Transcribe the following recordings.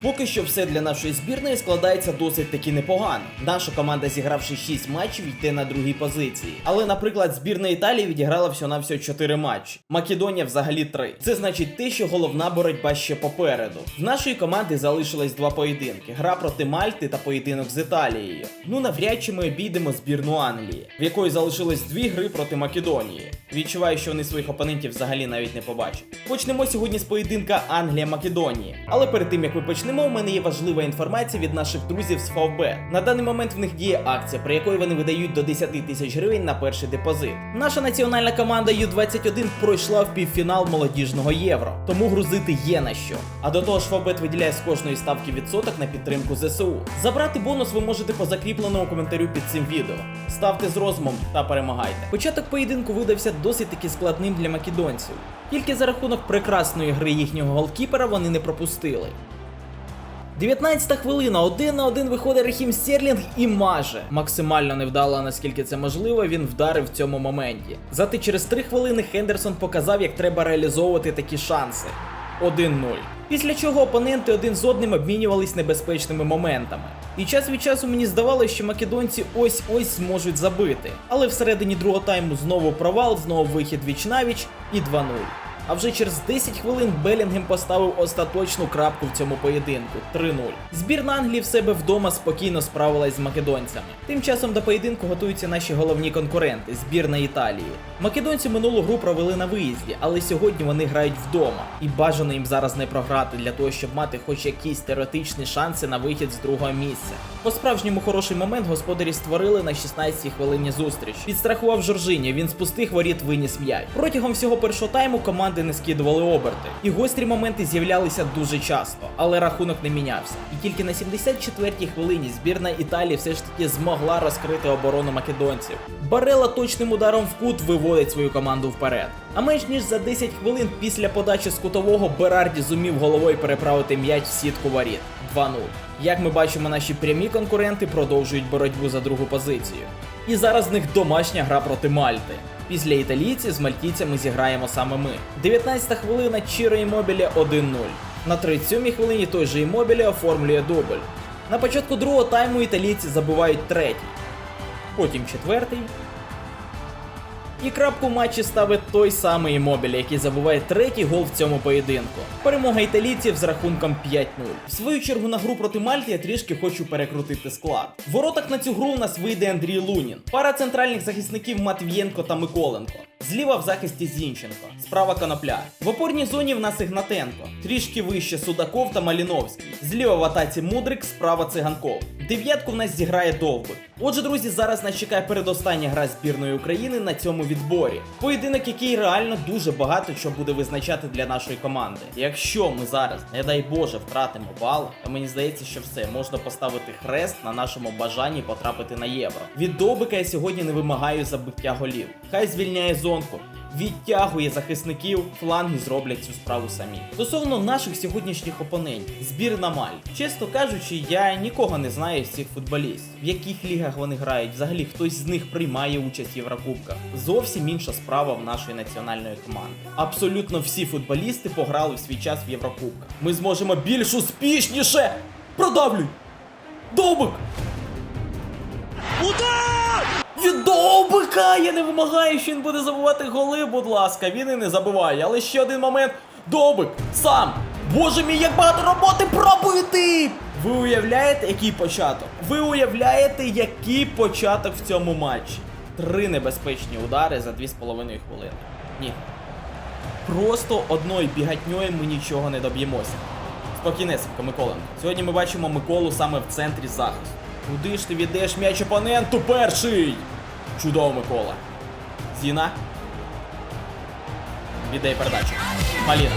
Поки що все для нашої збірної складається досить таки непогано. Наша команда, зігравши 6 матчів, йде на другій позиції. Але, наприклад, збірна Італії відіграла всього на всього 4 матчі. Македонія взагалі 3. Це значить те, що головна боротьба ще попереду. В нашої команди залишилось два поєдинки: гра проти Мальти та поєдинок з Італією. Ну навряд чи ми обійдемо збірну Англії, в якої залишилось дві гри проти Македонії. Відчуваю, що вони своїх опонентів взагалі навіть не побачать. Почнемо сьогодні з поєдинка Англія-Македонії. Але перед тим як ми почнемо, у мене є важлива інформація від наших друзів з Фавбет. На даний момент в них діє акція, при якої вони видають до 10 тисяч гривень на перший депозит. Наша національна команда Ю-21 пройшла в півфінал молодіжного євро, тому грузити є на що. А до того ж, Фавбет виділяє з кожної ставки відсоток на підтримку ЗСУ. Забрати бонус ви можете по закріпленому коментарю під цим відео. Ставте з розумом та перемагайте. Початок поєдинку видався досить таки складним для македонців. Тільки за рахунок прекрасної гри їхнього голкіпера вони не пропустили. 19 хвилина, один на один виходить Рахім Стерлінг і маже. Максимально невдало, наскільки це можливо, він вдарив в цьому моменті. Зате через 3 хвилини Хендерсон показав, як треба реалізовувати такі шанси. 1-0. Після чого опоненти один з одним обмінювались небезпечними моментами. І час від часу мені здавалося, що македонці ось-ось зможуть забити. Але всередині другого тайму знову провал, знову вихід віч навіч і 2-0. А вже через 10 хвилин Белінгем поставив остаточну крапку в цьому поєдинку 3-0. Збірна Англії в себе вдома спокійно справилась з македонцями. Тим часом до поєдинку готуються наші головні конкуренти збірна Італії. Македонці минулу гру провели на виїзді, але сьогодні вони грають вдома. І бажано їм зараз не програти для того, щоб мати хоч якісь теоретичні шанси на вихід з другого місця. По справжньому хороший момент господарі створили на 16-й хвилині зустріч. Підстрахував Жоржиня, він з пустих воріт виніс м'яч. Протягом всього першого тайму команди не скидували оберти. І гострі моменти з'являлися дуже часто, але рахунок не мінявся. І тільки на 74-й хвилині збірна Італії все ж таки змогла розкрити оборону македонців. Барела точним ударом в кут виводить свою команду вперед. А менш ніж за 10 хвилин після подачі з кутового Берарді зумів головою переправити м'яч в сітку воріт. 2-0. Як ми бачимо, наші прямі конкуренти продовжують боротьбу за другу позицію. І зараз в них домашня гра проти Мальти. Після італійців з мальтійцями зіграємо саме ми. 19-та хвилина Чіро Імобілі 1-0. На 37-й хвилині той же Імобілі оформлює дубль. На початку другого тайму італійці забувають третій, потім четвертий. І крапку матчі ставить той самий Імобілі, який забуває третій гол в цьому поєдинку. Перемога італійців з рахунком 5-0. В свою чергу на гру проти Мальти я трішки хочу перекрутити склад. В воротах на цю гру у нас вийде Андрій Лунін, пара центральних захисників Матвієнко та Миколенко. Зліва в захисті Зінченко, справа Конопля. В опорній зоні в нас Ігнатенко, трішки вище Судаков та Маліновський. Зліва в атаці Мудрик, справа Циганков. Дев'ятку в нас зіграє Довбик. Отже, друзі, зараз нас чекає передостання гра збірної України на цьому відборі. Поєдинок, який реально дуже багато що буде визначати для нашої команди. Якщо ми зараз, не дай Боже, втратимо бал, то мені здається, що все можна поставити хрест на нашому бажанні потрапити на євро. Від Довбика я сьогодні не вимагаю забиття голів. Хай звільняє зонку. Відтягує захисників, фланги зроблять цю справу самі. Стосовно наших сьогоднішніх опонентів, збірна Маль. Чесно кажучи, я нікого не знаю з цих футболістів, в яких лігах вони грають. Взагалі хтось з них приймає участь в Єврокубках. Зовсім інша справа в нашої національної команди. Абсолютно всі футболісти пограли в свій час в Єврокубках. Ми зможемо більш успішніше. Продавлюй! Довбик! Від Я не вимагаю, що він буде забувати голи, будь ласка. Він і не забиває. Але ще один момент. Довбик! Сам! Боже мій, як багато роботи пробуйти! Ви уявляєте, який початок? Ви уявляєте, який початок в цьому матчі? Три небезпечні удари за 2,5 хвилини. Ні. Просто одною бігатньою ми нічого не доб'ємося. Спокійнесенько, Миколенко. Сьогодні ми бачимо Миколу саме в центрі захисту. Куди ж ти віддаєш м'яч опоненту перший? Чудово, Микола. Зіна. Віддай передачу. Маліна.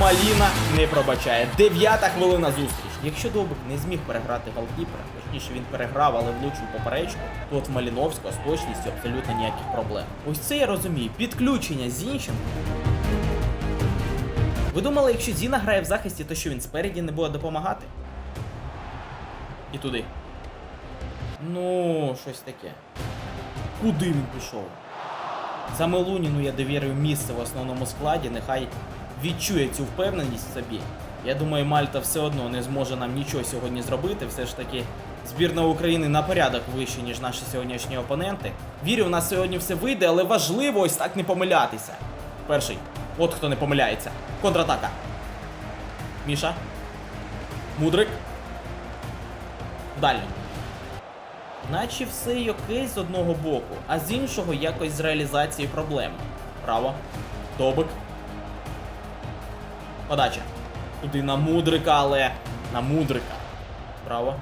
Маліна не пробачає. Дев'ята хвилина зустріч. Якщо Довбик не зміг переграти голкіпера, точніше він переграв, але влучив поперечку, то от в Маліновського з точністю абсолютно ніяких проблем. Ось це я розумію. Підключення Зінченко. Ви думали, якщо Зіна грає в захисті, то що він спереді не буде допомагати? І туди. Ну, щось таке. Куди він пішов? Саме Луніну я довірив місце в основному складі, нехай відчує цю впевненість в собі Я думаю, Мальта все одно не зможе нам нічого сьогодні зробити. Все ж таки, збірна України на порядок вище, ніж наші сьогоднішні опоненти. Вірю, в нас сьогодні все вийде, але важливо ось так не помилятися. Перший. От хто не помиляється. Контратака. Міша. Мудрик. Далі. Наче все й окей з одного боку, а з іншого якось з реалізації проблем. Право. Добик. Подача. Туди на мудрика, але. На мудрика. Право.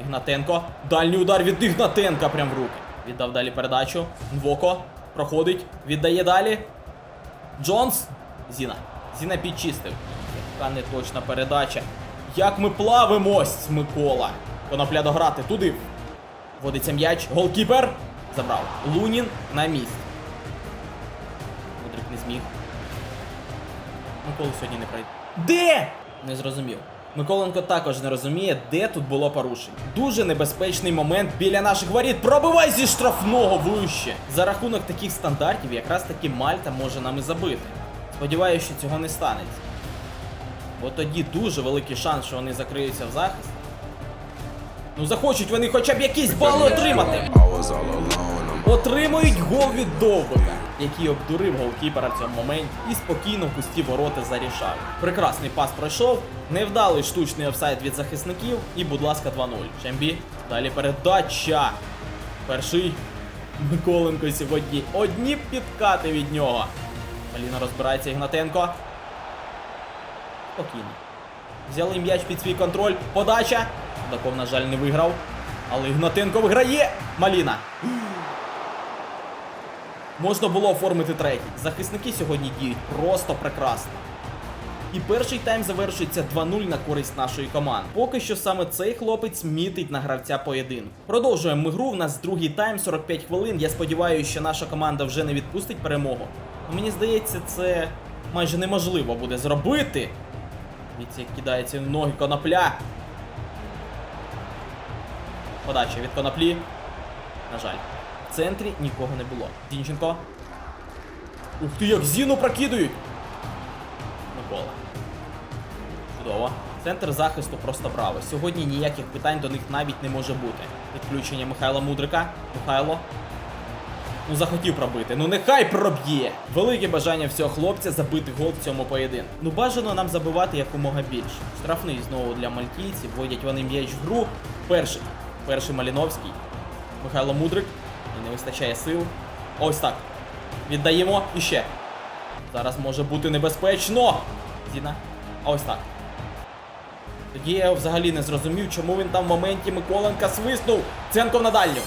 Ігнатенко. Дальній удар від Ігнатенка прям в руки. Віддав далі передачу. Нвоко. Проходить. Віддає далі. Джонс. Зіна. Зіна підчистив. Яка неточна передача. Як ми плавимось, Микола. Конопля дограти туди. Вводиться м'яч. Голкіпер. Забрав. Лунін на місці. Мудрик не зміг. Микола сьогодні не пройде. Де? Не зрозумів. Миколенко також не розуміє, де тут було порушення. Дуже небезпечний момент біля наших воріт. Пробивай зі штрафного вище. За рахунок таких стандартів, якраз таки Мальта може нам і забити. Сподіваюся, що цього не станеться. Бо тоді дуже великий шанс, що вони закриються в захист. Ну захочуть вони хоча б якісь бали отримати. Отримують гол від Довбика, який обдурив голкіпера в цьому моменті і спокійно в пусті ворота зарішав. Прекрасний пас пройшов, невдалий штучний офсайд від захисників і, будь ласка, 2-0. Чембі. Далі передача. Перший Миколенко сьогодні. Одні підкати від нього. Маліна розбирається Ігнатенко. Спокійно. Взяли м'яч під свій контроль. Подача. Судаков, на жаль, не виграв. Але Ігнатенко виграє. Маліна. Можна було оформити третій. Захисники сьогодні діють просто прекрасно. І перший тайм завершується 2-0 на користь нашої команди. Поки що саме цей хлопець мітить на гравця поєдинку. Продовжуємо ми гру. У нас другий тайм, 45 хвилин. Я сподіваюся, що наша команда вже не відпустить перемогу. Мені здається, це майже неможливо буде зробити. Дивіться, як кидається ноги конопля. Подача від коноплі. На жаль. В центрі нікого не було. Зінченко. Ух ти, як Зіну прокидують! Микола. Чудово. Центр захисту просто браво. Сьогодні ніяких питань до них навіть не може бути. Відключення Михайла Мудрика. Михайло. Ну захотів пробити. Ну нехай проб'є. Велике бажання всього хлопця забити гол в цьому поєдинку. Ну бажано нам забивати якомога більше. Штрафний знову для мальтійців. Вводять вони м'яч в гру. Перший. Перший Маліновський. Михайло Мудрик. І не вистачає сил. Ось так. Віддаємо і ще. Зараз може бути небезпечно. Зіна. Ось так. Тоді я взагалі не зрозумів, чому він там в моменті Миколенка свиснув. Ценков на дальню.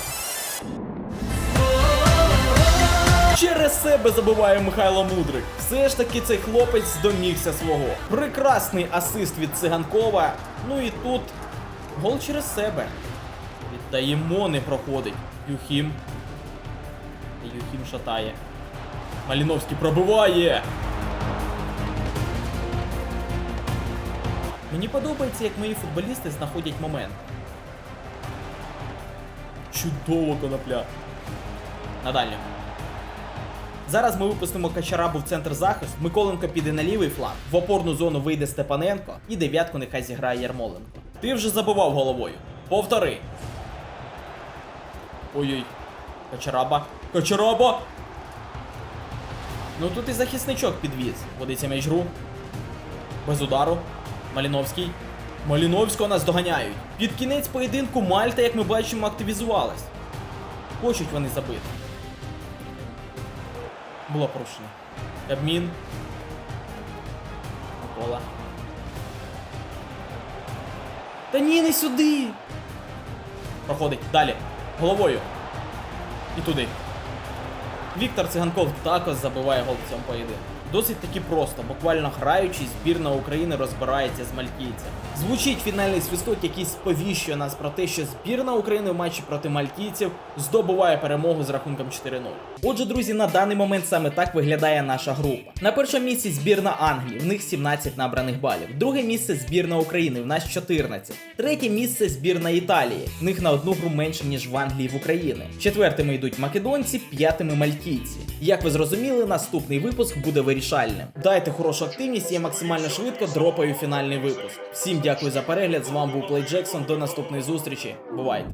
Через себе забиває Михайло Мудрик. Все ж таки цей хлопець домігся свого. Прекрасний асист від циганкова. Ну і тут гол через себе. Віддаємо, не проходить. Юхім. Юхім шатає. Маліновський пробиває. Мені подобається, як мої футболісти знаходять момент. Чудово конопля. На. Зараз ми випустимо Качарабу в центр захисту. Миколенко піде на лівий фланг. В опорну зону вийде Степаненко. І дев'ятку нехай зіграє Ярмоленко. Ти вже забував головою. Повтори. Ой-ой. Качараба. Качараба! Ну тут і захисничок підвіз. Водиться м'яч гру. Без удару. Маліновський. Маліновського нас доганяють. Під кінець поєдинку Мальта, як ми бачимо, активізувалась. Хочуть вони забити. Було порушення. Кабмін. Микола. Та ні, не сюди. Проходить. Далі. Головою. І туди. Віктор Циганков також забиває гол в цьому поєдинку. Досить таки просто, буквально граючи, збірна України розбирається з мальтійцем. Звучить фінальний свисток, який сповіщує нас про те, що збірна України в матчі проти мальтійців здобуває перемогу з рахунком 4-0. Отже, друзі, на даний момент саме так виглядає наша група. На першому місці збірна Англії, в них 17 набраних балів. Друге місце збірна України, в нас 14. Третє місце збірна Італії, в них на одну гру менше, ніж в Англії в Україні. Четвертими йдуть македонці, п'ятими мальтійці. Як ви зрозуміли, наступний випуск буде вирішувати вирішальним. Дайте хорошу активність, я максимально швидко дропаю фінальний випуск. Всім дякую за перегляд. З вами був Плей Джексон. До наступної зустрічі. Бувайте!